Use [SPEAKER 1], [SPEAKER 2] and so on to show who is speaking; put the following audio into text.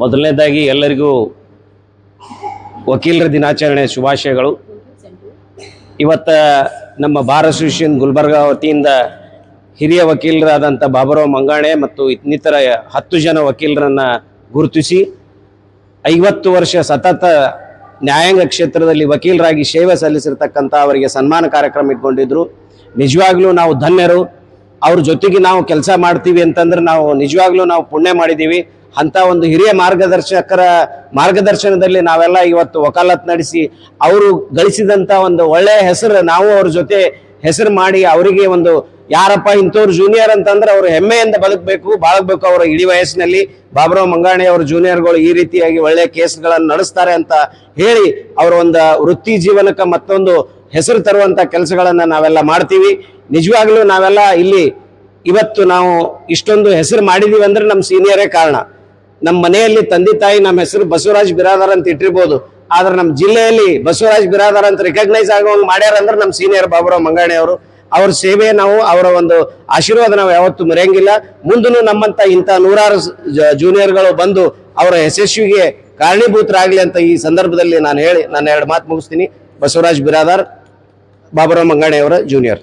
[SPEAKER 1] ಮೊದಲನೇದಾಗಿ ಎಲ್ಲರಿಗೂ ವಕೀಲರ ದಿನಾಚರಣೆ ಶುಭಾಶಯಗಳು. ಇವತ್ತ ನಮ್ಮ ಬಾರ್ ಅಸೋಸಿಯೇಷನ್ ಗುಲ್ಬರ್ಗಾ ವತಿಯಿಂದ ಹಿರಿಯ ವಕೀಲರಾದಂಥ ಬಾಬರಾವ್ ಮಂಗಾಣೆ ಮತ್ತು ಇನ್ನಿತರ ಹತ್ತು ಜನ ವಕೀಲರನ್ನು ಗುರುತಿಸಿ ಐವತ್ತು ವರ್ಷ ಸತತ ನ್ಯಾಯಾಂಗ ಕ್ಷೇತ್ರದಲ್ಲಿ ವಕೀಲರಾಗಿ ಸೇವೆ ಸಲ್ಲಿಸಿರ್ತಕ್ಕಂಥ ಅವರಿಗೆ ಸನ್ಮಾನ ಕಾರ್ಯಕ್ರಮ ಇಟ್ಕೊಂಡಿದ್ರು. ನಿಜವಾಗ್ಲೂ ನಾವು ಧನ್ಯರು. ಅವ್ರ ಜೊತೆಗೆ ನಾವು ಕೆಲಸ ಮಾಡ್ತೀವಿ ಅಂತಂದ್ರೆ ನಾವು ನಿಜವಾಗ್ಲೂ ನಾವು ಪುಣ್ಯ ಮಾಡಿದ್ದೀವಿ. ಅಂತ ಒಂದು ಹಿರಿಯ ಮಾರ್ಗದರ್ಶಕರ ಮಾರ್ಗದರ್ಶನದಲ್ಲಿ ನಾವೆಲ್ಲ ಇವತ್ತು ವಕಾಲತ್ ನಡೆಸಿ ಅವರು ಗಳಿಸಿದಂತ ಒಂದು ಒಳ್ಳೆಯ ಹೆಸರು ನಾವು ಅವ್ರ ಜೊತೆ ಹೆಸರು ಮಾಡಿ ಅವರಿಗೆ ಒಂದು ಯಾರಪ್ಪ ಇಂಥವ್ರು ಜೂನಿಯರ್ ಅಂತಂದ್ರೆ ಅವರು ಹೆಮ್ಮೆಯಿಂದ ಬದುಕಬೇಕು, ಬಾಳಬೇಕು ಅವರ ಇಡೀ ವಯಸ್ಸಿನಲ್ಲಿ. ಬಾಬುರಾವ್ ಮಂಗಾಣಿ ಅವರ ಜೂನಿಯರ್ಗಳು ಈ ರೀತಿಯಾಗಿ ಒಳ್ಳೆಯ ಕೇಸ್ಗಳನ್ನು ನಡೆಸ್ತಾರೆ ಅಂತ ಹೇಳಿ ಅವರ ಒಂದು ವೃತ್ತಿ ಜೀವನಕ್ಕೆ ಮತ್ತೊಂದು ಹೆಸರು ತರುವಂತ ಕೆಲಸಗಳನ್ನು ನಾವೆಲ್ಲ ಮಾಡ್ತೀವಿ. ನಿಜವಾಗ್ಲೂ ನಾವೆಲ್ಲ ಇಲ್ಲಿ ಇವತ್ತು ನಾವು ಇಷ್ಟೊಂದು ಹೆಸರು ಮಾಡಿದೀವಿ ಅಂದ್ರೆ ನಮ್ಮ ಸೀನಿಯರೇ ಕಾರಣ. ನಮ್ಮ ಮನೆಯಲ್ಲಿ ತಂದೆ ತಾಯಿ ನಮ್ಮ ಹೆಸರು ಬಸವರಾಜ್ ಬಿರಾದಾರ್ ಅಂತ ಇಟ್ಟಿರ್ಬೋದು. ಆದ್ರೆ ನಮ್ಮ ಜಿಲ್ಲೆಯಲ್ಲಿ ಬಸವರಾಜ್ ಬಿರಾದಾರ್ ಅಂತ ರಿಕಗ್ನೈಸ್ ಆಗೋಂಗೆ ಮಾಡ್ಯಾರ ಅಂದ್ರೆ ನಮ್ಮ ಸೀನಿಯರ್ ಬಾಬುರಾವ್ ಮಂಗಾಣಿ ಅವರು. ಅವ್ರ ಸೇವೆ ನಾವು, ಅವರ ಒಂದು ಆಶೀರ್ವಾದ ನಾವು ಯಾವತ್ತೂ ಮರೆಯಂಗಿಲ್ಲ. ಮುಂದೂ ನಮ್ಮಂತ ಇಂಥ ನೂರಾರು ಜೂನಿಯರ್ಗಳು ಬಂದು ಅವರ ಯಶಸ್ವಿಗೆ ಕಾರಣೀಭೂತರಾಗಲಿ ಅಂತ ಈ ಸಂದರ್ಭದಲ್ಲಿ ನಾನು ಹೇಳಿ, ನಾನು ಎರಡು ಮಾತು ಮುಗಿಸ್ತೀನಿ. ಬಸವರಾಜ್ ಬಿರಾದಾರ್ ಬಾಬುರಾವ್ ಮಂಗಾಣಿ ಅವರ ಜೂನಿಯರ್